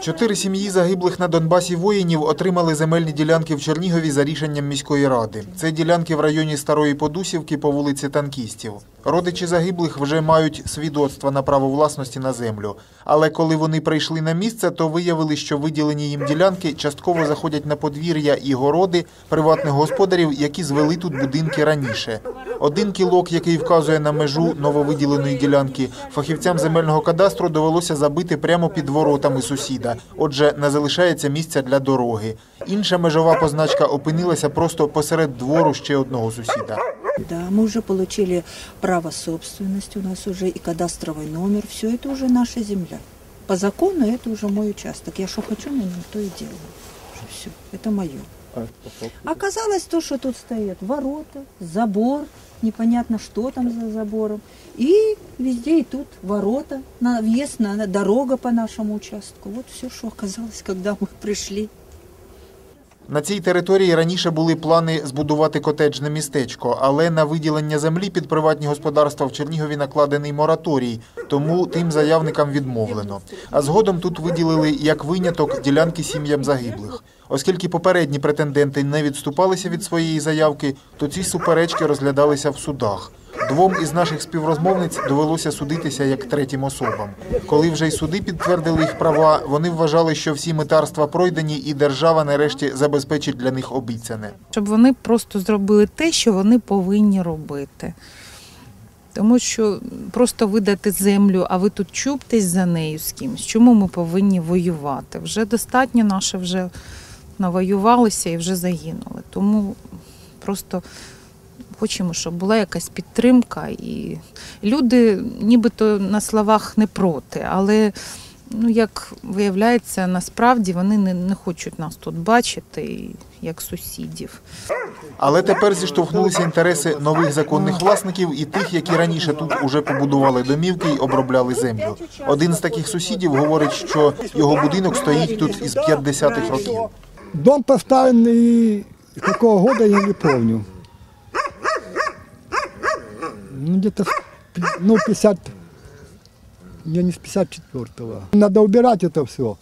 Чотири сім'ї загиблих на Донбасі воїнів отримали земельні ділянки в Чернігові за рішенням міської ради. Це ділянки в районі Старої Подусівки по вулиці Танкістів. Родичі загиблих вже мають свідоцтва на право власності на землю. Але коли вони прийшли на місце, то виявили, що виділені їм ділянки частково заходять на подвір'я і городи приватних господарів, які звели тут будинки раніше. Один кілок, який вказує на межу нововиділеної ділянки, фахівцям земельного кадастру довелося забити прямо під воротами сусіда. Отже, не залишається місця для дороги. Інша межова позначка опинилася просто посеред двору ще одного сусіда. Да, мы уже получили право собственности, у нас уже и кадастровый номер, все это уже наша земля. По закону это уже мой участок. Я что хочу на нем, то и делаю. Все, это мое. Оказалось то, что тут стоят ворота, забор, непонятно что там за забором. И везде и тут ворота, на въезд, на дорога по нашему участку. Вот все, что оказалось, когда мы пришли. На цій території раніше були плани збудувати котеджне містечко, але на виділення землі під приватні господарства в Чернігові накладений мораторій, тому тим заявникам відмовлено. А згодом тут виділили як виняток ділянки сім'ям загиблих. Оскільки попередні претенденти не відступалися від своєї заявки, то ці суперечки розглядалися в судах. Двом із наших співрозмовниць довелося судитися як третім особам. Коли вже й суди підтвердили їх права, вони вважали, що всі митарства пройдені, і держава нарешті забезпечить для них обіцяне. щоб вони просто зробили те, що вони повинні робити. Тому що просто видати землю, а ви тут чуптесь за нею з кимось. Чому ми повинні воювати? Вже достатньо наше вже навоювалися і вже загинули. Тому просто хочемо, щоб була якась підтримка. І люди нібито на словах не проти, але ну, як виявляється, насправді вони не, не хочуть нас тут бачити як сусідів. Але тепер зіштовхнулися інтереси нових законних власників і тих, які раніше тут уже побудували домівки й обробляли землю. Один з таких сусідів говорить, що його будинок стоїть тут із 50-х років. Дом поставленный какого года, я не помню. Ну, где-то, ну, 50, я не с 54-го. Надо убирать это все.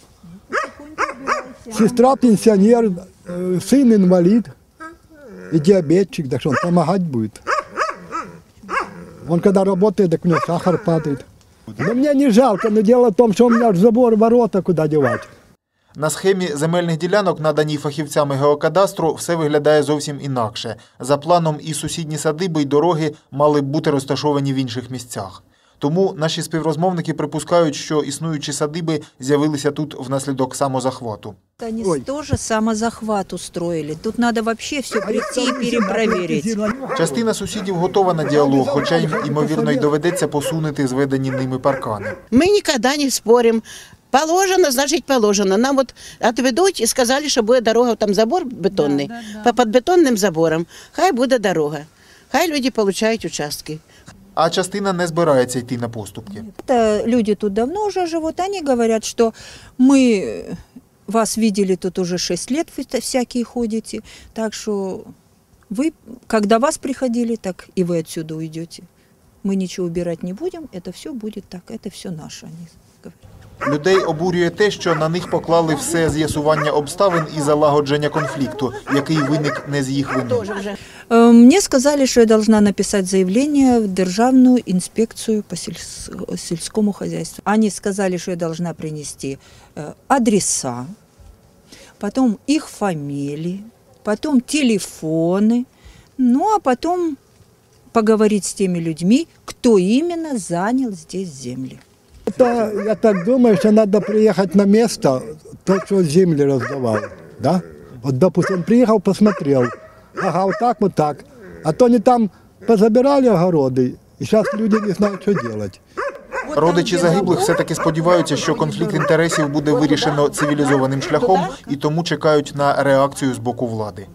Сестра пенсионер, э, сын инвалид и диабетчик, так что он помогать будет. Он когда работает, так у него сахар падает. Но мне не жалко, но дело в том, что у меня забор ворота куда девать. На схемі земельних ділянок, наданій фахівцями геокадастру, все виглядає зовсім інакше. За планом і сусідні садиби, й дороги мали б бути розташовані в інших місцях. Тому наші співрозмовники припускають, що існуючі садиби з'явилися тут внаслідок самозахвату. Они Ой. тоже самозахват устроили. Тут надо вообще все прийти и перепроверить. Частина сусідів готова на діалог, хоча їм, ймовірно, й доведеться посунути зведені ними паркани. Мы никогда не спорим. Положено, значит положено. Нам вот отведуть и сказали, что будет дорога, там забор бетонный, по под бетонным забором. Хай буде дорога. Хай люди получають участки. А частина не збирається йти на поступки. Это люди тут давно уже живут. Они говорят, что мы э, вас видели тут уже 6 лет, вы та- всякие ходите. Так что вы, когда вас приходили, так и вы отсюда уйдете. Мы ничего убирать не будем, это все будет так, это все наше. Они говорят. Людей обурює те, що на них поклали все з'ясування обставин і залагодження конфлікту, який виник не з їх вини. Тоже вже. Э, Мне сказали, что я должна написать заявление в Державную инспекцию по сельс- сельскому хозяйству. Они сказали, что я должна принести э, адреса, потом их фамилии, потом телефоны, ну а потом поговорить с теми людьми, кто именно занял здесь земли. Это, я так думаю, что надо приехать на место, тот, что земли раздавал, да? Вот, допустим, он приехал, посмотрел, ага, вот так, вот так. А то они там позабирали огороды, и сейчас люди не знают, что делать. Родичі загиблих все-таки сподіваються, що конфлікт інтересів буде вирішено цивілізованим шляхом і тому чекають на реакцію з боку влади.